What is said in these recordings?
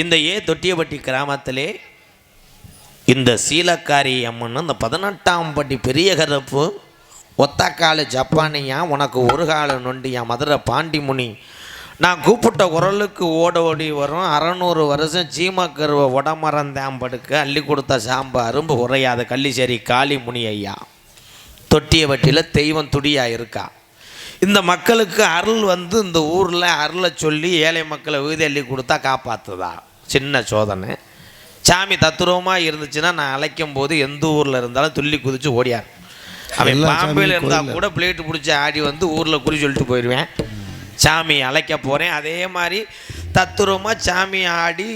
இந்த ஏ தொட்டியப்பட்டி கிராமத்திலே இந்த சீலக்காரி அம்மன் இந்த பதினெட்டாம் பட்டி பெரிய கருப்பு ஒத்தக்கால ஜப்பானியா உனக்கு ஒரு கால நொண்டியா மதுரை பாண்டிமுனி. நான் கூப்பிட்ட குரலுக்கு ஓட ஓடி வரும். அறநூறு வருஷம் சீமக்கருவை உடமரம் படுக்க. அள்ளி கொடுத்த சாம்பு அரும்பு உரையாத கள்ளிச்சேரி காளிமுனி ஐயா. தொட்டியவட்டியில் தெய்வம் துடியாக இருக்கா. இந்த மக்களுக்கு அருள் வந்து இந்த ஊரில் அருளை சொல்லி ஏழை மக்களை விகுதி அள்ளி கொடுத்தா காப்பாற்றுதா சின்ன சோதனை. சாமி தத்துருவமாக இருந்துச்சுன்னா நான் அழைக்கும் போது எந்த ஊரில் இருந்தாலும் துள்ளி குதிச்சு ஓடியார். அவன் சாமியும் இருந்தால். கூட பிளேட்டு பிடிச்சி ஆடி வந்து ஊரில் குறி சொல்லிட்டு போயிடுவேன் சாமி அழைக்க போகிறேன் அதே மாதிரி தத்துருவமாக சாமி ஆடி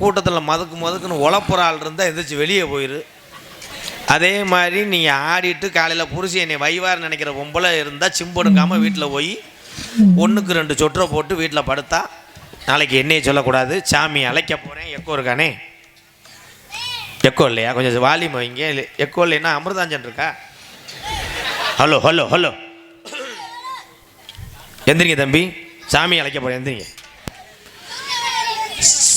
கூட்டத்தில் மதுக்கு மதுக்குன்னு உழப்புற ஆள் இருந்தால் எந்திரிச்சு வெளியே போயிரு. அதே மாதிரி நீங்கள் ஆடிட்டு காலையில் புருஷி என்னை வைவார் நினைக்கிற பொம்பளை இருந்தால் சிம்படுங்காமல் வீட்டில் போய் ஒன்றுக்கு ரெண்டு சொற்றை போட்டு வீட்டில் படுத்தா நாளைக்கு என்னையை சொல்லக்கூடாது. சாமி அழைக்க போகிறேன் எக்கோ இருக்கானே? எக்கோ இல்லையா? கொஞ்சம் வாலியம் வைங்க. எக்கோ இல்லைன்னா அமிர்தாஞ்சன் இருக்கா? Hello hello hello. எந்திரிங்க தம்பி. சாமி அழைக்க போகிறேன் எந்திரிங்க.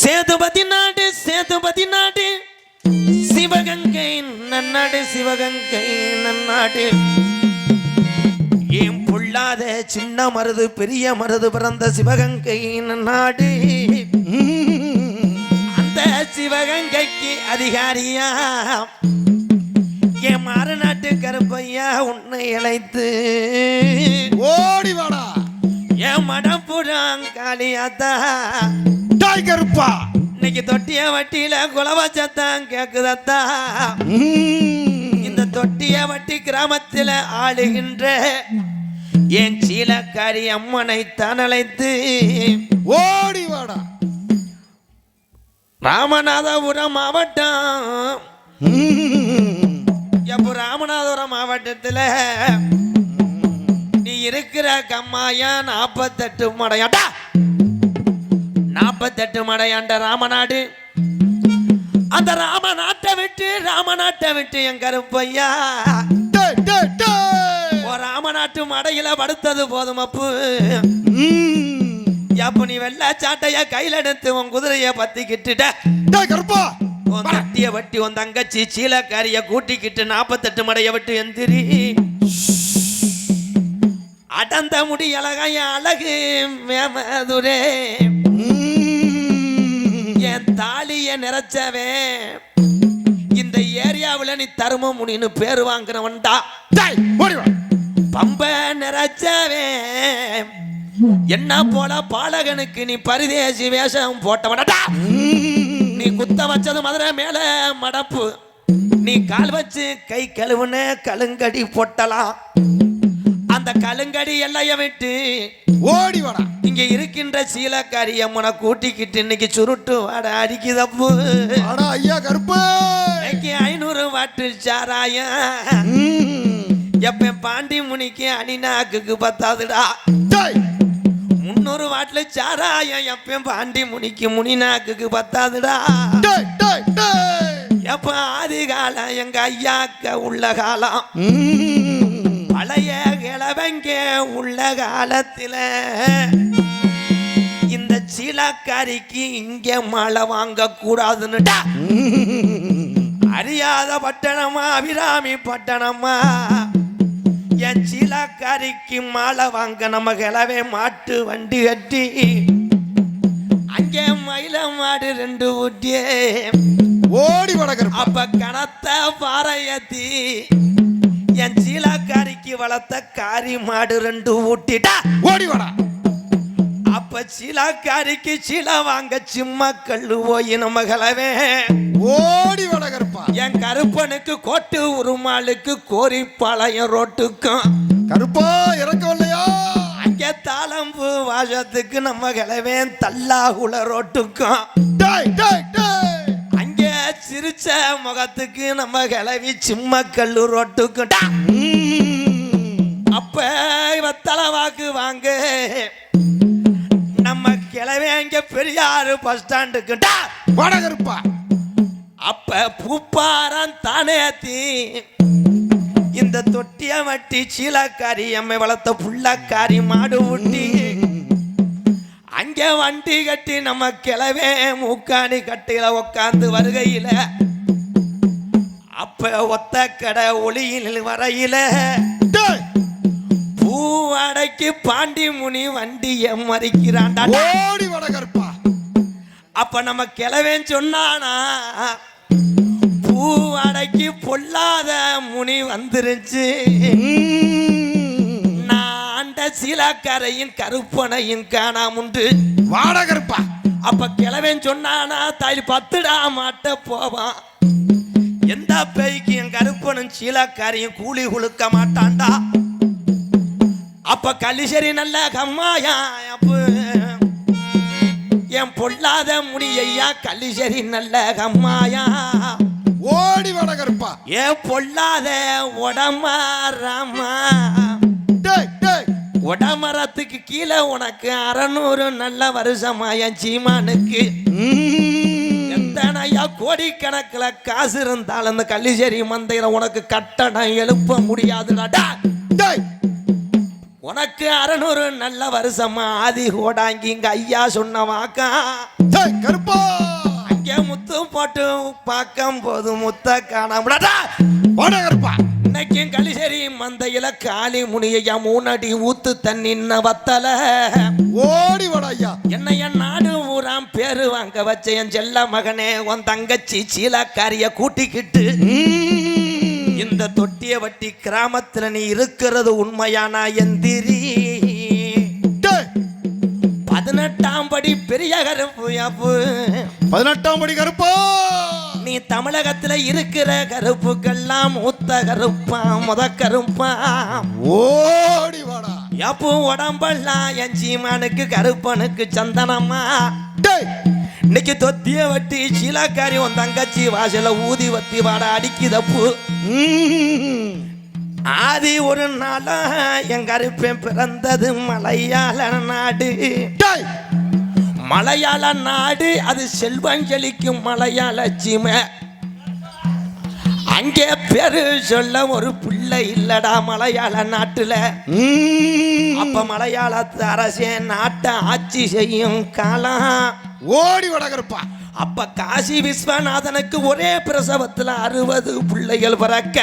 சேதுபதி நாடு சேதுபதி நாடு. சிவகங்கை நன்னாடு சிவகங்கை நன்னாடு. பொல்லாத சின்ன மருது பெரிய மருது பிறந்த சிவகங்கை நன்னாடு அந்த சிவகங்கைக்கு அதிகாரியா? என் மாறுநாட்டு கருப்பையா உன்னை இழைத்து ஓடி வாடா. என் மடப்புறான் காளியாத்தா. டாய் கருப்பா. இன்னைக்கு தொட்டிய வட்டியில குலவ சத்தம் கேக்குதத்தா. இந்த தொட்டிய வட்டி கிராமத்தில் ஆளுகின்ற என் சீலக்காரி அம்மனை தனழைத்து ஓடி வாடா. ராமநாதபுரம் மாவட்டம். எப்போ ராமநாதபுரம் மாவட்டத்தில்? நீ இருக்கிற கம்மாயா நாற்பத்தெட்டு மடையாண்டா. நாற்பத்தெட்டு மடையாண்ட ராமநாடு. அந்த ராமநாட்டை விட்டு ராமநாட்டை விட்டு என் கருப்பையா. ராமநாட்டு மடையில படுத்தது போதும் அப்பு. ம். எப்ப நீ வெள்ளை சாட்டைய கையில எடுத்து உன் குதிரைய பத்திக்கிட்டுட்ட உன் தட்டிய வட்டி உன் தங்கச்சி சீலக்காரிய கூட்டிக்கிட்டு நாற்பத்தெட்டு மடைய விட்டு எந்திரி. அடந்த முடி அழகாய அழகு மேமதுரே. என் தாலிய நிறைச்சவே. இந்த ஏரியாவில் நீ தரும முடின்னு பேர் வாங்குறவன்டா. டேய் ஓடி வா பம்ப நிறைச்சவே. என்ன போல பாலகனுக்கு நீ பரிதேசி வேஷம் போட்டவனடா. நீ குத்த வச்சது மதுரை மேல மடப்பு. நீ கால் வச்சு கை கழுவுன கழுங்கடி போட்டலாம். அந்த கழுங்கடி எல்லைய விட்டு ஓடி வாடா. இங்க இருக்கின்ற சீலக்காரி அம்மனை கூட்டிக்கிட்டு இன்னைக்கு சுருட்டு வாட அடிக்குதப்பு ஐயா கருப்பு. இன்னைக்கு ஐநூறு வாட்டு சாராயம். எப்ப பாண்டி முனிக்கு அணிநாக்குக்கு பத்தாதுடா. முன்னூறு வாட்டுல சாராயம் எப்ப பாண்டி முனிக்கு முனிநாக்குக்கு பத்தாதுடா. எப்ப ஆதி காலம் எங்க ஐயாக்க உள்ள காலம். பழைய கிழவங்க உள்ள காலத்துல. இந்த சீலக்காரிக்கு இங்க மழை வாங்க கூடாதுன்னுடா. அறியாத பட்டணமா அபிராமி பட்டணமா. என் சீலக்காரிக்கு மாலை வாங்க நம்ம கிளவே மாட்டு வண்டி கட்டி. அங்கே மயில மாடு ரெண்டு ஊட்டியே. ஓடி வாடா கருப்பா அப்ப கனத்த பாறையத்தி. என் சீலாக்காரிக்கு வளர்த்த காரி மாடு ரெண்டு ஊட்டிட்டா. ஓடி வாடா. அப்ப சீலாக்காரிக்கு சீலா வாங்க சிம்ம கல்லு போய் நம்ம கிளவே ஓடி வாடா கருப்பா என் கருப்பனுக்கு கோட்டு உருமாளுக்கு கோரிப்பாளையம் ரோட்டுக்கும். கருப்பா இறக்கம் இல்லையா அங்கே தாளம்பு வாசத்துக்கு நம்ம கிளவே தல்லாகுல ரோட்டுக்கும். அங்கே சிரிச்ச முகத்துக்கு நம்ம கிளவி சிம்ம கல்லு ரோட்டுக்கும்டா ம். அப்ப வெத்தலை வாக்கு வாங்க. அங்க பெரியாரு பஸ் ஸ்டாண்டுக்குண்டா வாடா கருப்பா அப்ப பூப்பாரம் தானேத்தி. இந்த தொட்டிய வட்டி சீலக்காரி எம்மை வளர்த்த புள்ளக்காரி மாடு ஊட்டி. அங்க வண்டி கட்டி நம்ம கிளவே மூக்காணி கட்டில உக்காந்து வருகையில. அப்ப ஒத்த கடை ஒளியில் வரையில. பூவாடைக்கு பாண்டி முனி வண்டிய மறிக்கிறான்டா ஓடி வாடா கருப்பா. அப்ப நம்ம கிளவேன் சொன்னானா பூவாடைக்கு பொல்லாத முனி வந்துருச்சு. ஆண்ட சீலாக்காரையும் கருப்பனையும் காணாமுண்டு. வாடா கருப்பா. அப்ப கிழவன் சொன்னானா தாய் பத்துடா மாட்ட போவான். எந்த பேய்க்கு என் கருப்பனும் சீலாக்காரையும் கூலி குலுக்க மாட்டான்டா. அப்ப கலிசரி நல்ல கம்மாயா அப்ப என் பொல்லாத முடியையா கலிசரி நல்ல கம்மாயா. ஓடி வாடா கருப்பா ஏன் பொல்லாத உடமா ராமா. டேய் டேய். உடமரத்துக்கு கீழே உனக்கு அறநூறு நல்ல வருஷமா என் சீமானுக்கு. எத்தனையா கோடிக்கணக்கில் காசு இருந்தாலும் அந்த கள்ளிச்சேரி மந்தையில உனக்கு கட்டணம் எழுப்ப முடியாதுடா. டேய் உனக்கு அறநூறு நல்ல வருஷமா? ஆதி கோடாங்கி இங்க ஐயா சொன்ன வாக்கா. கருப்பா. அங்கே முத்து போட்டு பார்க்கும் போது முத்த காணாமடா கருப்பா. இன்னைக்கும் கலிசேரி மந்தையில காளி முனியையா மூணடி ஊத்து தண்ணின்ன வத்தல. ஓடி வாடா ஐயா. என்னை என் நாடு ஊராம் பேரு வாங்க வச்ச என் செல்ல மகனே உன் தங்கச்சி சீலாக்காரிய கூட்டிக்கிட்டு. இந்த தொட்டிய வட்டி கிராமத்துல நீ இருக்கிறது உண்மையானா எந்திரி. பதினெட்டாம் படி பெரிய கருப்பு பதினெட்டாம் படி கருப்பா. நீ தமிழகத்துல இருக்கிற கருப்புக்கெல்லாம் மூத்த கருப்பா முத கருப்பா. ஓடி வாடா. எப்போ உடம்பெல்லாம் என் சீமானுக்கு கருப்பனுக்கு சந்தனமா. டேய். இன்னைக்கு தொத்திய வட்டி சீலாக்காரி உன் தங்கச்சி வாசல ஊதி வத்தி வாட அடிக்குதப்பு. ஆதி ஒரு நாளா என் கருப்பேன் பிறந்தது மலையாள நாடு. மலையாள நாடு அது செல்வஞ்சலிக்கும் மலையாள சீமை. அங்கே பேரு சொல்ல ஒரு பிள்ளை இல்லடா மலையாள நாட்டுல. அப்ப மலையாளத்து அரசே நாட்டை ஆட்சி செய்யும் காலம். ஓடி வாடா கருப்பா அப்ப காசி விஸ்வநாதனுக்கு ஒரே பிரசவத்துல அறுபது பிள்ளைகள் பிறக்க.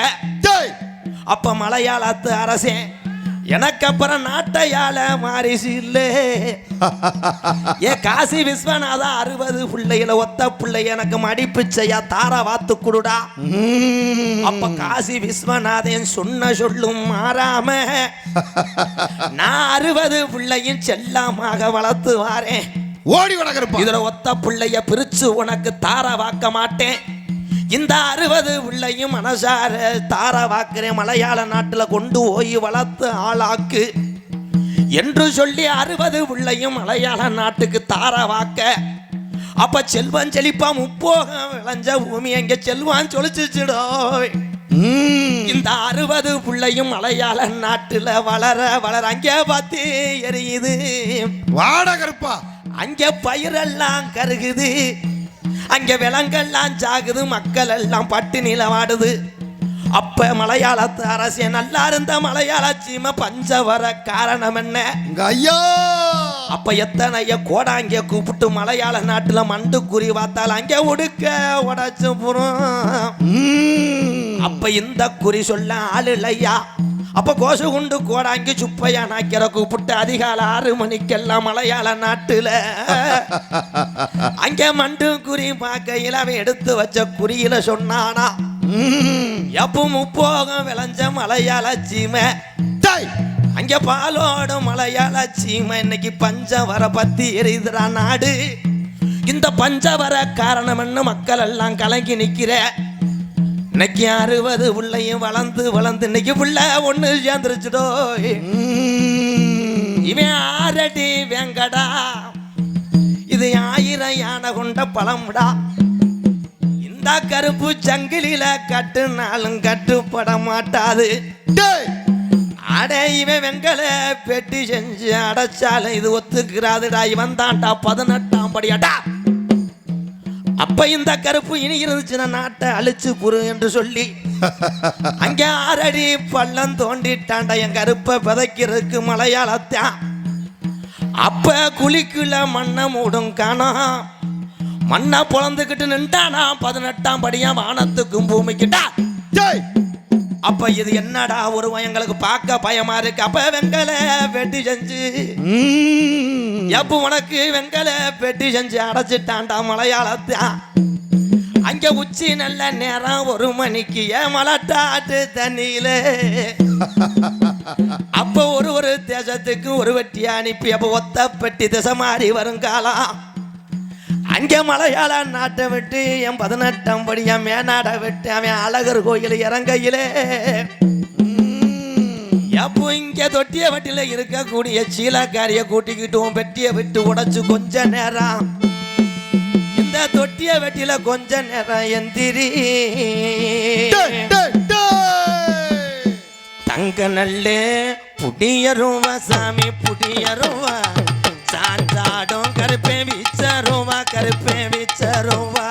அப்ப மலையாளத்து அரசே எனக்கு அப்புறம் நாட்டையால மாறிச்சு இல்லே. ஏ காசி விஸ்வநாதா அறுபது பிள்ளைகள ஒத்த பிள்ளை எனக்கு மடிப்பிச்சையா தார வாத்து குடுடா. அப்ப காசி விஸ்வநாதன் சொன்ன சொல்லும் மாறாம நான் அறுபது பிள்ளையும் செல்லமாக வளர்த்து வாரேன். ஓடி கருப்பா இதுல ஒத்த பிள்ளைய பிரிச்சு உனக்கு தார வாக்க மாட்டேன் இந்த அறுபது பிள்ளையும் மனசார தார வாக்குறேன் மலையாள நாட்டுல கொண்டு போய் வளர்த்து ஆளாக்கு. என்று சொல்லி அறுபது பிள்ளையும் மலையாள நாட்டுக்கு தார வாக்க அப்ப செல்வன் செழிப்பா முப்போகம் விளைஞ்ச பூமி எங்க செல்வான் சொலிச்சுடோ ம். இந்த அறுபது பிள்ளையும் மலையாள நாட்டுல வளர வளர அங்கே பார்த்து எரியுது. வாடா கருப்பா அங்க பயிரெல்லாம் கருகுது. அங்க விலங்கெல்லாம் சாகுது. மக்கள் எல்லாம் பட்டினில வாடுது அப்ப மலையாளத்து அரசிய நல்லா இருந்த மலையாள சீமை பஞ்ச வர காரணம் என்ன? ஐயா! அப்ப எத்தனைய கோடாங்க கூப்பிட்டு மலையாள நாட்டுல மண்டு குறி பார்த்தால் அங்க உடுக்க உடச்சு புறம். அப்ப இந்த குறி சொல்ல ஆள் இல்லையா? அப்ப கோசு குண்டு கோடாங்கி சுப்பையா நாக்கிற கூப்பிட்டு அதிகாலை ஆறு மணிக்கெல்லாம் மலையாள நாட்டுல. அங்க மண்டு குறி பார்க்கையில் அவன் எடுத்து வச்ச குறியில சொன்னானா. எப்போ முப்போகம் விளைஞ்ச மலையாள சீமை. அங்க பாலோடு மலையாள சீமை. இன்னைக்கு பஞ்சம் வர பத்தி எரியுதுடா நாடு. இந்த பஞ்சம் வர காரணம் என்ன? மக்கள் எல்லாம் கலங்கி நிக்கிற இன்னைக்கு அறுபது பிள்ளையும் வளர்ந்து வளர்ந்து இன்னைக்கு புள்ள ஒண்ணு சேர்ந்துருச்சுடோ. இவன் ஆரடி வெங்கடா. இது ஆயிரம் யானை கொண்ட பழம்டா. இந்த கருப்பு சங்கிலில கட்டுனாலும் கட்டுப்பட மாட்டாது. அட இவன் வெங்கல பெட்டி செஞ்சு அடைச்சாலும் இது ஒத்துக்கிறாதுடா. இவன் தான்டா பதினெட்டாம் படியாடா. அப்ப இந்த கருப்பு இனி இருந்துச்சுன்னா நாட்டை அழிச்சு புரு என்று சொல்லி அங்க ஆறடி பள்ளம் தோண்டிட்டான்டா என் கருப்பை விதைக்கிறதுக்கு மலையாளத்தான் அப்ப குழிக்குள்ள மண்ணை மூடும் காணோம் மண்ணை பொழந்துக்கிட்டு நின்றானா பதினெட்டாம் படியா வானத்துக்கும் பூமிக்கிட்டா ஜெய் அப்ப இது என்னடா உருவம்? எங்களுக்கு பார்க்க பயமா இருக்கு. அப்ப வெங்கல வெட்டி செஞ்சு. எப்ப உனக்கு வெங்கல பெட்டி செஞ்சு அடைச்சிட்டான்டா மலையாளத்தான் அங்க உச்சி நல்ல நேரம் ஒரு மணிக்கு ஏன் மலட்டாட்டு தண்ணியில. அப்ப ஒரு ஒரு தேசத்துக்கு ஒரு வெட்டி அனுப்பி அப்ப ஒத்த பெட்டி திசை மாறி வரும் காலம் அங்க மலையாள நாட்டை விட்டு என் பதினெட்டாம் படி என் மேநாட விட்டு அவன் அழகர் கோயில் இறங்கையிலே. எப்போ இங்க தொட்டிய வட்டில இருக்கக்கூடிய சீலக்காரிய கூட்டிக்கிட்டு உன் பெட்டியை விட்டு உடைச்சு கொஞ்ச நேரம். இந்த தொட்டிய வெட்டில கொஞ்ச நேரம் எந்திரி. தங்க நல்லே புடியருவா சாமி புடியருவா. விச்சருவா கருப்பே விச்சருவா.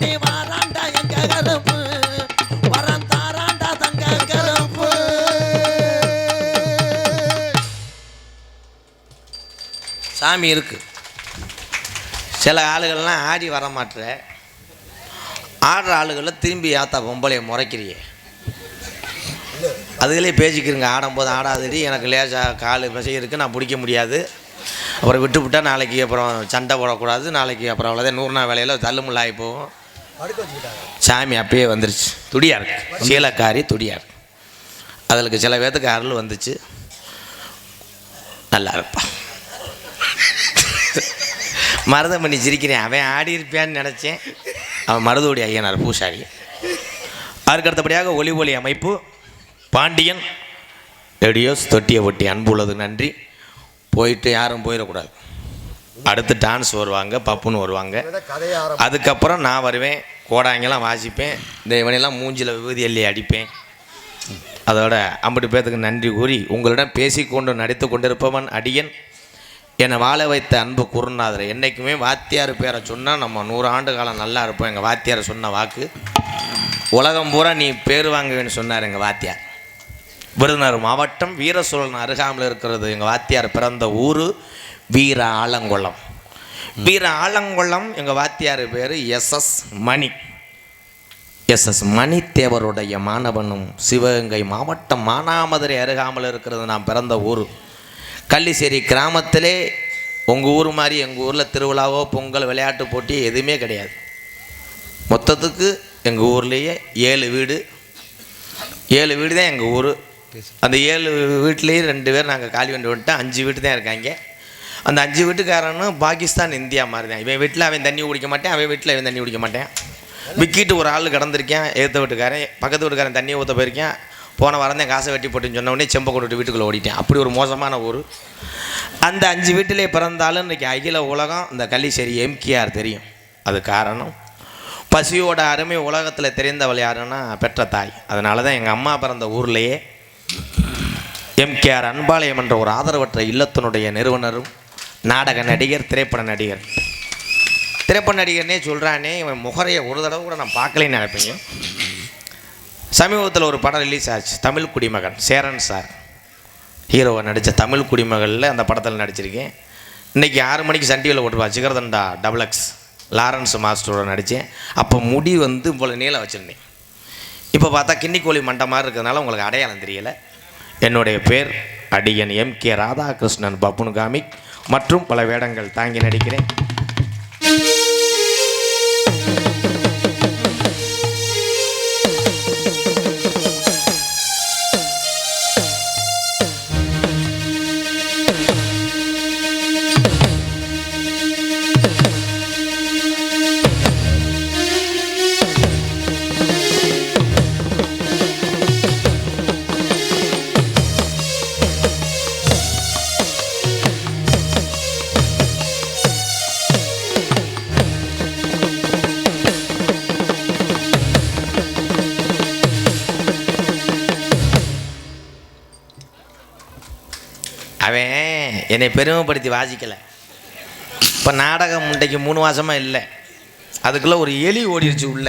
ஓடி வாராண்டா எங்க தாராண்டா தங்க சாமி இருக்கு. சில ஆளுகள்லாம் ஆடி வர மாட்டுற ஆடுற ஆளுகளை திரும்பி ஆத்தா பொம்பளைய முறைக்கிறியே. அதுகளே பேசிக்கிறங்க ஆடும்போது ஆடாதடி எனக்கு லேசாக கால் விசை இருக்குது நான் பிடிக்க முடியாது. அப்புறம் விட்டு விட்டா நாளைக்கு அப்புறம் சண்டை போடக்கூடாது. நாளைக்கு அப்புறம் அவ்வளோதான் நூறு நாள் வேலையில் தள்ளுமுள்ளாகி போகும். சாமி அப்பயே வந்துருச்சு. துடியா இருக்கு. சீலக்காரி துடியா இருக்கு. அதுக்கு சில பேர்த்துக்கு அருள் வந்துச்சு. நல்லா இருப்பா. மருதம் பண்ணி சிரிக்கிறேன். அவன் ஆடி இருப்பியான்னு நினச்சேன். அவன் மருதோடி ஐயனார் பூசாரி. அதற்கு அடுத்தபடியாக ஒளி ஒளி அமைப்பு. பாண்டியன் ரேடியோஸ் தொட்டியை ஒட்டி அன்பு உள்ளது நன்றி. போயிட்டு யாரும் போயிடக்கூடாது. அடுத்து டான்ஸ் வருவாங்க பப்புன்னு வருவாங்க. அதுக்கப்புறம் நான் வருவேன் கோடாங்கெல்லாம் வாசிப்பேன் இந்த இவனையெல்லாம் மூஞ்சில் விபூதி எல்லி அடிப்பேன். அதோட ஐம்பது பேர்த்துக்கு நன்றி கூறி உங்களிடம் பேசிக்கொண்டு நடித்து கொண்டிருப்பவன் அடியன் என்னை வாழ வைத்த அன்பு குருநாதர். என்றைக்குமே வாத்தியார் பேரை சொன்னால் நம்ம நூறு ஆண்டு காலம் நல்லா இருப்போம் எங்கள் வாத்தியார் சொன்ன வாக்கு. உலகம் பூரா நீ பேர் வாங்குவேன்னு சொன்னார் எங்கள் வாத்தியார். விருதுநகர் மாவட்டம் வீரசோழன் அருகாமையில் இருக்கிறது எங்கள் வாத்தியார் பிறந்த ஊர். வீர ஆலங்குளம் வீர ஆலங்குளம் எங்கள் வாத்தியார் பேர் எஸ்எஸ் மணி. எஸ்எஸ் மணித்தேவருடைய மாணவனும் சிவகங்கை மாவட்டம் மானாமதுரை அருகாமல் இருக்கிறது நான் பிறந்த ஊர். கள்ளிசேரி கிராமத்திலே உங்கள் ஊர் மாதிரி எங்கள் ஊரில் திருவிழாவோ பொங்கல் விளையாட்டு போட்டி எதுவுமே கிடையாது. மொத்தத்துக்கு எங்கள் ஊர்லேயே ஏழு வீடு. ஏழு வீடு தான் எங்கள் ஊர். அந்த ஏழு வீட்லேயும் ரெண்டு பேர் நாங்கள் காலி வண்டி வந்துட்டோம். அஞ்சு வீட்டு தான் இருக்காங்க. அந்த அஞ்சு வீட்டுக்காரனும் பாகிஸ்தான் இந்தியா மாதிரி தான் இவன் வீட்டில் அவன் தண்ணி குடிக்க மாட்டேன் அவன் வீட்டில் அவன் தண்ணி குடிக்க மாட்டேன். விக்கிட்டு ஒரு ஆள் கிடந்திருக்கேன் ஏற்ற வீட்டுக்காரன் பக்கத்து வீட்டுக்காரன் தண்ணி ஊற்ற போயிருக்கேன். போன வாரம் தான் காசை வெட்டி போட்டுன்னு சொன்ன உடனே செம்பை கொண்டுட்டு வீட்டுக்குள்ளே ஓடிட்டேன். அப்படி ஒரு மோசமான ஊர். அந்த அஞ்சு வீட்டிலே பிறந்தாலும் இன்றைக்கி அகில உலகம் இந்த கள்ளிசேரி எம்கேஆர் தெரியும். அது காரணம். பசியோட அருமை உலகத்தில் தெரிந்தவள் யாருன்னா பெற்ற தாய். அதனால தான் எங்கள் அம்மா பிறந்த ஊர்லேயே எம்கேஆர் அன்பாலயம் என்ற ஒரு ஆதரவற்ற இல்லத்தினுடைய நிறுவனரும் நாடக நடிகர் திரைப்பட நடிகர். திரைப்பட நடிகர்னே சொல்கிறானே இவன் முகரையை ஒரு தடவை கூட நான் பார்க்கலன்னு நினைப்பீங்க. சமீபத்தில் ஒரு படம் ரிலீஸ் ஆச்சு தமிழ் குடிமகன் சேரன் சார். ஹீரோவை நடித்த தமிழ் குடிமகளில் அந்த படத்தில் நடிச்சிருக்கேன். இன்றைக்கி ஆறு மணிக்கு சன் டிவியில் ஓட்டுருவா சிகரதண்டா டபுள் எக்ஸ் லாரன்ஸ் மாஸ்டரோட நடித்தேன் அப்போ முடி வந்து இவ்வளோ நீளம் வச்சுருந்தேன். இப்போ பார்த்தா கிண்ணிக்கோழி மண்டை மாதிரி இருக்கிறதுனால உங்களுக்கு அடையாளம் தெரியலை. என்னுடைய பேர் அடியன் எம் கே ராதாகிருஷ்ணன் பப்புனு காமிக் மற்றும் பல வேடங்கள் தாங்கி நடிக்கிறேன். என்னை பெருமைப்படுத்தி வாசிக்கலை. இப்போ நாடகம் முண்டைக்கு மூணு மாதமாக இல்லை. அதுக்குள்ளே ஒரு எலி ஓடிடுச்சு உள்ள.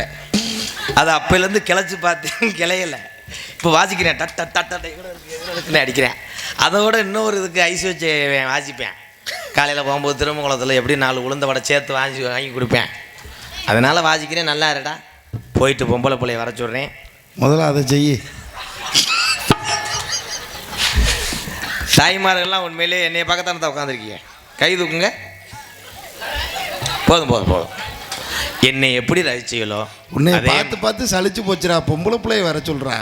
அது அப்போலேருந்து கிளச்சி பார்த்தேன் கிளையலை. இப்போ வாசிக்கிறேன். டட் டட் டட் டட் இருக்குன்னு அடிக்கிறேன். அதோட இன்னொரு இதுக்கு ஐஸ் வச்சு வாசிப்பேன். காலையில் போகும்போது திருமங்குளத்தில் எப்படி நாலு உளுந்த வடை சேர்த்து வாங்கி வாங்கி கொடுப்பேன். அதனால் வாசிக்கிறேன். நல்லா இருடா. போயிட்டு பொம்பளை பிள்ளைய வர சொல்கிறேன் முதல்ல அதை செய்யி. தாய்மார்கள்லாம் உண்மையிலே என்னைய பக்கத்தான தான் உட்காந்துருக்கீங்க கை தூக்குங்க. போதும் போதும் போதும். என்னை எப்படி ரசிச்சீங்களோ உன்னை பார்த்து பார்த்து சலிச்சு போச்சுடா. பொம்பளை பிள்ளைய வர சொல்றா.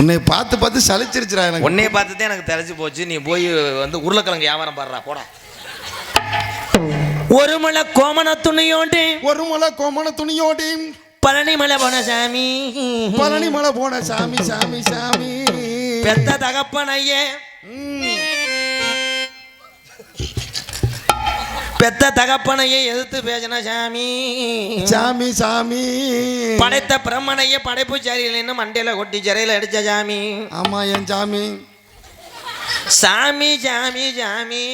உன்னை பார்த்து பார்த்து சலிச்சிருச்சுடா எனக்கு. உன்னைய பார்த்து தான் எனக்கு தெரிஞ்சு போச்சு. நீ போய் வந்து உருளைக்கிழங்கு வியாபாரம் பாடுறா. போடா. ஒரு மலை கோமண துணியோண்டு. ஒரு மலை கோமண துணியோடி பழனி மலை போன சாமி பழனி மலை போன சாமி சாமி சாமி. பெத்த தகப்பனையே. பெத்த தகப்பனையே எதிர்த்து பேசின சாமி. சாமி சாமி. படைத்த பிரம்மனையே படைப்பு சரியில்லைன்னு மண்டையில கொட்டி சிறையில் அடிச்ச சாமி. ஆமா என் சாமி. சாமி சாமி சாமி.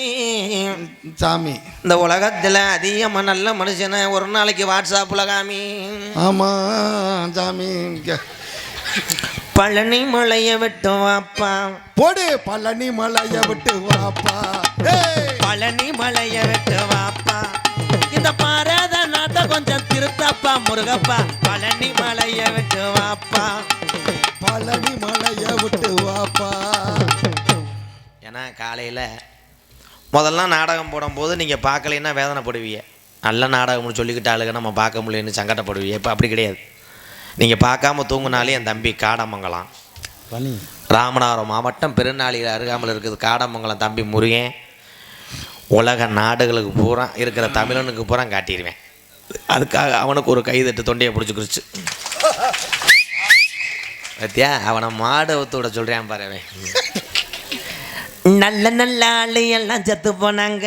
சாமி. இந்த உலகத்தில் அதிகமாக நல்ல மனுஷனை ஒரு நாளைக்கு வாட்ஸ்அப்பில் காமி. ஆமா சாமி. பழனி மலையை விட்டு வாப்பா. போடு பழனி மலைய விட்டு வாப்பா. பழனி மலையை விட்டு வாப்பா. இந்த பாரத நாட்டை கொஞ்சம் திருத்தப்பா முருகப்பா. பழனி மலையை விட்டு வாப்பா. பழனி மலைய விட்டு வாப்பா. ஏன்னா காலையில் முதல்ல நாடகம் போடும்போது நீங்கள் பார்க்கலைன்னா வேதனைப்படுவீங்க. நல்ல நாடகம்னு சொல்லிக்கிட்டு ஆளுங்க நம்ம பார்க்க முடியலன்னு சங்கடப்படுவீங்க. இப்போ அப்படி கிடையாது. நீங்கள் பார்க்காம தூங்குனாலே என் தம்பி காடமங்கலம். ராமநாதபுரம் மாவட்டம் பெருநாளியில் அருகாமல் இருக்குது காடமங்கலம் தம்பி முருகன். உலக நாடுகளுக்கு பூரா இருக்கிற தமிழனுக்கு பூரா காட்டிடுவேன். அதுக்காக அவனுக்கு ஒரு கைதட்டு தொண்டையை பிடிச்சிக்கிருச்சு பத்தியா? அவனை மாடு விட சொல்கிறேன் பாரு அவன். நல்ல நல்ல ஆளு எல்லாம் செத்து போனாங்க.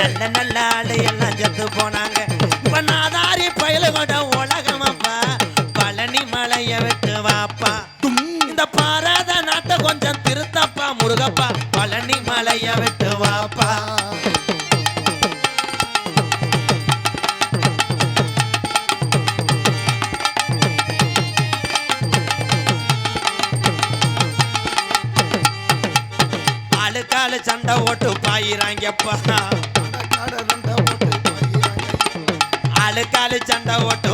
நல்ல நல்ல ஆளு எல்லாம் செத்து போனாங்க. சண்டை ஓட்டு பாயிறாங்கப்பா காட ஆளுக்காலு சண்டை ஓட்டு